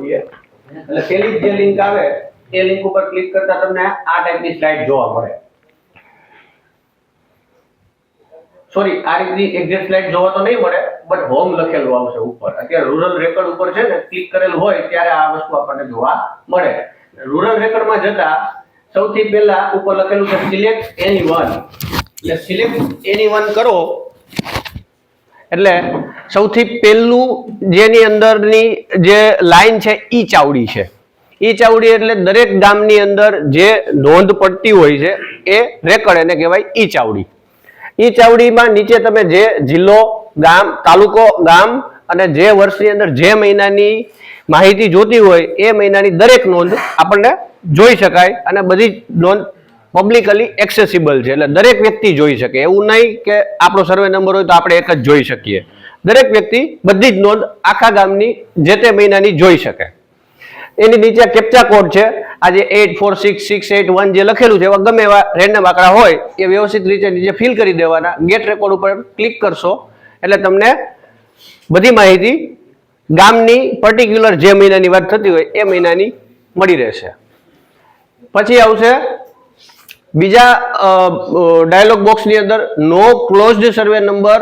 જોઈએ. એટલે પેલી જે લિંક આવે, એ લિંક ઉપર ક્લિક કરતા તમને આ ટાઈપની સ્લાઇડ જોવા મળે. સોરી આ રીતની એક્ઝેક્ટ સ્લાઇડ જોવા તો નહીં મળે બટ હોમ લખેલું આવશે ઉપર. અત્યારે રૂરલ રેકોર્ડ ઉપર છે ને ક્લિક કરેલું હોય ત્યારે આ વસ્તુ આપણને જોવા મળે. રૂરલ રેકર્ડમાં જતા સૌથી પહેલા ઉપર લખેલું છે સિલેક્ટ એની વન એટલે સિલેક્ટ એની વન કરો, એટલે સૌથી પહેલું જેની અંદરની જે લાઈન છે, ઈ ચાવડી છે. ઈ ચાવડી એટલે દરેક ગામની અંદર જે નોંધ પડતી હોય છે, એ રેકર્ડ એને કહેવાય ઈ ચાવડી. ઈ ચાવડીમાં નીચે તમે જે જિલ્લો, ગામ, તાલુકો, ગામ અને જે વર્ષની અંદર જે મહિનાની માહિતી જોતી હોય, એ મહિનાની દરેક નોંધ આપણને જોઈ શકાય અને બધી નોંધ પબ્લિકલી એક્સેસિબલ છે. એટલે દરેક વ્યક્તિ જોઈ શકે. એવું નહીં કે આપણો સર્વે નંબર હોય તો આપણે એક જ જોઈ શકીએ. દરેક વ્યક્તિ બધી જ નોંધ આખા ગામની જે તે મહિનાની જોઈ શકે. એની નીચે કેપ્ચા કોડ છે. આજે eight four six six eight one જે લખેલું છે, એવા ગમે એવા રેન્ડમ આંકડા હોય, એ વ્યવસ્થિત રીતે નીચે ફિલ કરી દેવાના. ગેટ રેકોર્ડ ઉપર ક્લિક કરશો. એટલે તમને બધી માહિતી ગામની પર્ટિક્યુલર જે મહિનાની વાત થતી હોય, એ મહિનાની મળી રહેશે. પછી આવશે બીજા ડાયલોગ બોક્સની અંદર નો ક્લોઝડ સર્વે નંબર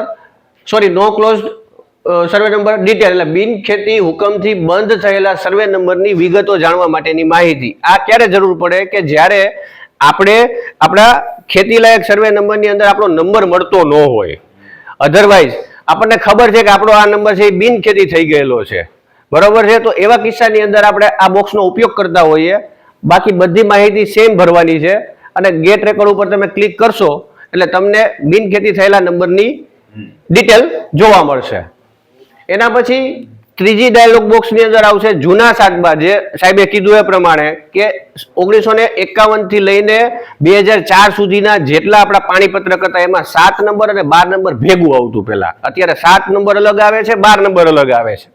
સોરી નો ક્લોઝ સર્વે નંબર ડિટેલ એટલે બિન ખેતી હુકમથી બંધ થયેલા સર્વે નંબરની વિગતો જાણવા માટેની માહિતી. આ ક્યારે જરૂર પડે કે જ્યારે આપણે આપણા ખેતીલાયક સર્વે નંબરની અંદર આપણો નંબર મળતો ન હોય? અધરવાઇઝ આપણને ખબર છે કે આપણો આ નંબર છે એ બિન ખેતી થઈ ગયેલો છે. બરોબર છે? તો એવા કિસ્સાની અંદર આપણે આ બોક્સનો ઉપયોગ કરતા હોઈએ. બાકી બધી માહિતી સેમ ભરવાની છે. અને ગેટ રેકોર્ડ ઉપર તમે ક્લિક કરશો, એટલે તમને બિન ખેતી થયેલા નંબરની ડિટેલ જોવા મળશે. એના પછી ત્રીજી ડાયલોગ બોક્સની અંદર આવશે જૂના સાતબા જે સાહેબે કીધું એ પ્રમાણે કે ઓગણીસો ને એકાવનથી લઈને બે હજાર ચાર સુધીના જેટલા આપણા પાણીપત્રક હતા એમાં સાત નંબર અને બાર નંબર ભેગું આવતું પહેલાં. અત્યારે સાત નંબર અલગ આવે છે, બાર નંબર અલગ આવે છે.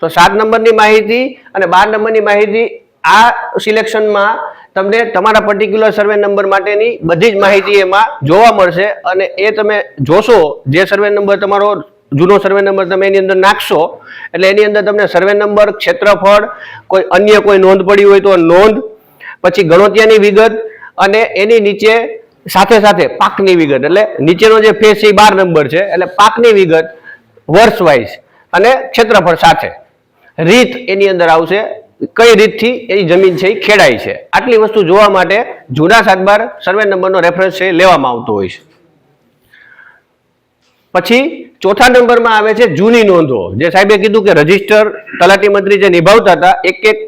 તો સાત નંબરની માહિતી અને બાર નંબરની માહિતી આ સિલેક્શનમાં તમને તમારા પર્ટિક્યુલર સર્વે નંબર માટેની બધી જ માહિતી એમાં જોવા મળશે અને એ તમે જોશો, જે સર્વે નંબર તમારો જૂનો સર્વે નંબર તમે એની અંદર નાખશો, એટલે એની અંદર તમને સર્વે નંબર ક્ષેત્રફળ, કોઈ અન્ય કોઈ નોંધ પડી હોય તો નોંધ, પછી ગણોતિયાની વિગત અને એની નીચે સાથે સાથે પાકની વિગત. એટલે નીચેનો જે ફેસ છે એ બાર નંબર છે, એટલે પાકની વિગત વર્ષ વાઇઝ અને ક્ષેત્રફળ સાથે. રીત એની અંદર આવશે. કઈ રીતથી એ જમીન છે એ ખેડાય છે? આટલી વસ્તુ જોવા માટે જૂના સાતબાર સર્વે નંબરનો રેફરન્સ છે લેવામાં આવતો હોય છે. પછી ચોથા નંબરમાં આવે છે જૂની નોંધો. જે સાહેબે કીધું કે રજિસ્ટર તલાટી મંત્રી જે નિભાવતા હતા, એક એક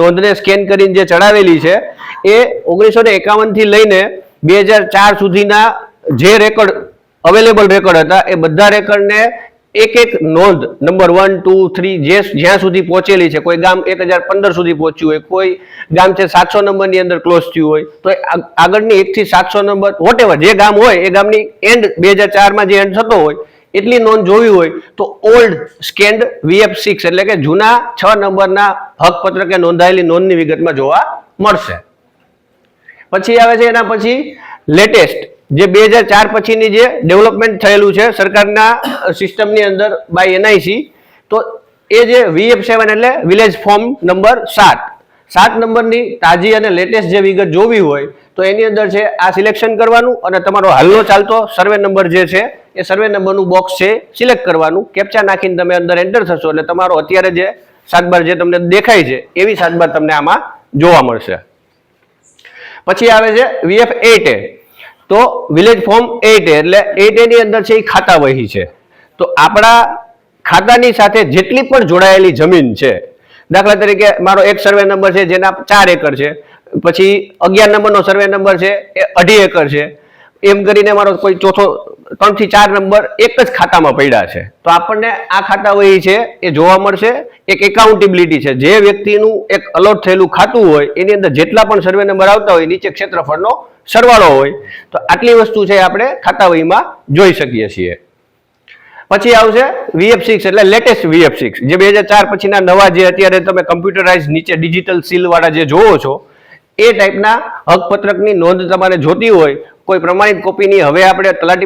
નોંધને સ્કેન કરીને જે ચડાવેલી છે, એ ઓગણીસો ને એકાવનથી લઈને બે હજાર ચાર સુધીના જે રેકોર્ડ, અવેલેબલ રેકોર્ડ હતા, એ બધા રેકોર્ડને એક એક નોંધ નંબર વન ટુ થ્રી જે જ્યાં સુધી પહોંચેલી છે, કોઈ ગામ એક હજાર પંદર સુધી પહોંચ્યું હોય, કોઈ ગામ છે સાતસો નંબરની અંદર ક્લોઝ થયું હોય, તો આગળની એકથી સાતસો નંબર વોટેવર જે ગામ હોય, એ ગામની એન્ડ બે હજાર ચારમાં જે એન્ડ થતો હોય, એટલી નોંધ જોવી હોય, તો ઓલ્ડ સ્કેન્ડ વીએફ સિક્સ એટલે કે જૂના છ નંબરના હક પત્રકે નોંધાયેલી નોંધની વિગતમાં જોવા મળશે. પછી આવે છે એના પછી લેટેસ્ટ જે બે હજાર ચાર પછીની જે ડેવલપમેન્ટ થયેલું છે સરકારના સિસ્ટમની અંદર બાય એનઆઈસી તો એ જે વીએફ સેવન એટલે વિલેજ ફોર્મ નંબર સાત. સાત નંબરની તાજી અને લેટેસ્ટ જે વિગત જોવી હોય, તો એની અંદર છે આ સિલેક્શન કરવાનું અને તમારો હાલનો ચાલતો સર્વે નંબર જે છે, એ સર્વે નંબરનું બોક્સ છે સિલેક્ટ કરવાનું. કેપ્ચા નાખીને તમે અંદર એન્ટર થશો એટલે તમારો અત્યારે જે સાતબાર જે તમને દેખાય છે, એવી સાતબાર તમને આમાં જોવા મળશે. પછી આવે છે વીએફ એટ તો વિલેજ ફોર્મ એટ એટલે એટ એની અંદર છે એ ખાતા વહી છે. તો આપણા ખાતાની સાથે જેટલી પણ જોડાયેલી જમીન છે, દાખલા તરીકે મારો એક સર્વે નંબર છે, જેના ચાર એકર છે, પછી અગિયાર નંબરનો સર્વે નંબર છે, એ અઢી એકર છે. એમ કરીને મારો કોઈ ચોથો ત્રણથી ચાર નંબર એક જ ખાતામાં પડ્યા છે. તો આપણને આ ખાતા વહી છે, એ જોવા મળશે. એક એકાઉન્ટેબિલિટી છે. જે વ્યક્તિનું એક અલોટ થયેલું ખાતું હોય, એની અંદર જેટલા પણ સર્વે નંબર આવતા હોય, નીચે ક્ષેત્રફળનો સરવાળો હોય. તો આટલી વસ્તુ છે આપણે ખાતા વહીમાં જોઈ શકીએ છીએ. પછી આવશે વીએફ સિક્સ એટલે લેટેસ્ટ વીએફ સિક્સ જે બે હજાર ચાર પછીના નવા જે અત્યારે તમે કમ્પ્યુટરાઇઝ નીચે ડિજિટલ સીલવાળા જે જોવો છો, એ ટાઈપના હકપત્રકની નોંધ તમારે જોતી હોય. કોઈ પ્રમાણિત કોપીની હવે આપણે તલાટી